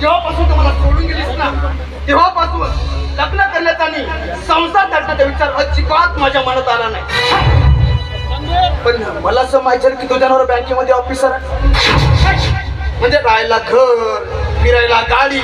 जेव्हापासून तुम्हाला सोडून गेलीस ना तेव्हापासून लग्न करण्याचा आणि संसार करण्याचा विचार अजिबात माझ्या मनात आला नाही. पण मला असं माहिती आहे की तुझ्यावर बँकेमध्ये ऑफिसर म्हणजे राहायला घर फिरायला गाडी.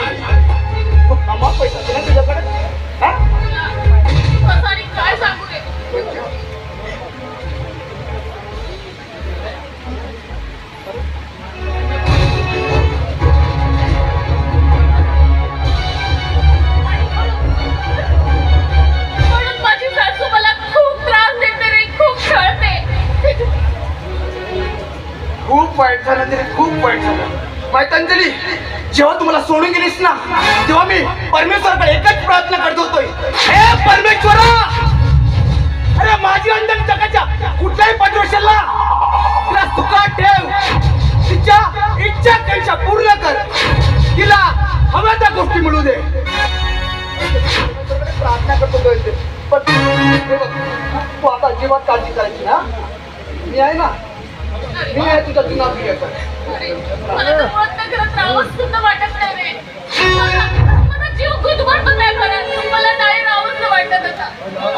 खूप वाईट झालं तरी खूप वाईट झालं. मैतांजली जेव्हा तुम्हाला सोडून गेलीस ना तेव्हा मी परमेश्वराकडे एकच प्रार्थना करत होतोय. हे परमेश्वरा! अरे माझी अंधन जगाच्या कुठल्याही पदवेशाला तिला सुखात ठेव. तिच्या इच्छा त्यांच्या पूर्ण कर. तिला हव्या त्या गोष्टी मिळू दे. प्रार्थना करतो तो. पण तू आता अजिबात काळजी करायची ना? मी आहे ना आहे तुझ्या जुना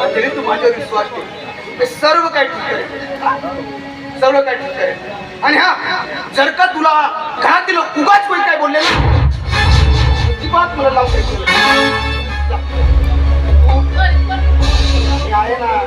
तरी तू माझ्यावर विश्वास ठेव हे सर्व काय ठीक आहे सर्व काय ठीक आहे आणि हा जर का तुला घरातील उगाच कोणी काय बोलले ना अजिबात मला लावते आहे ना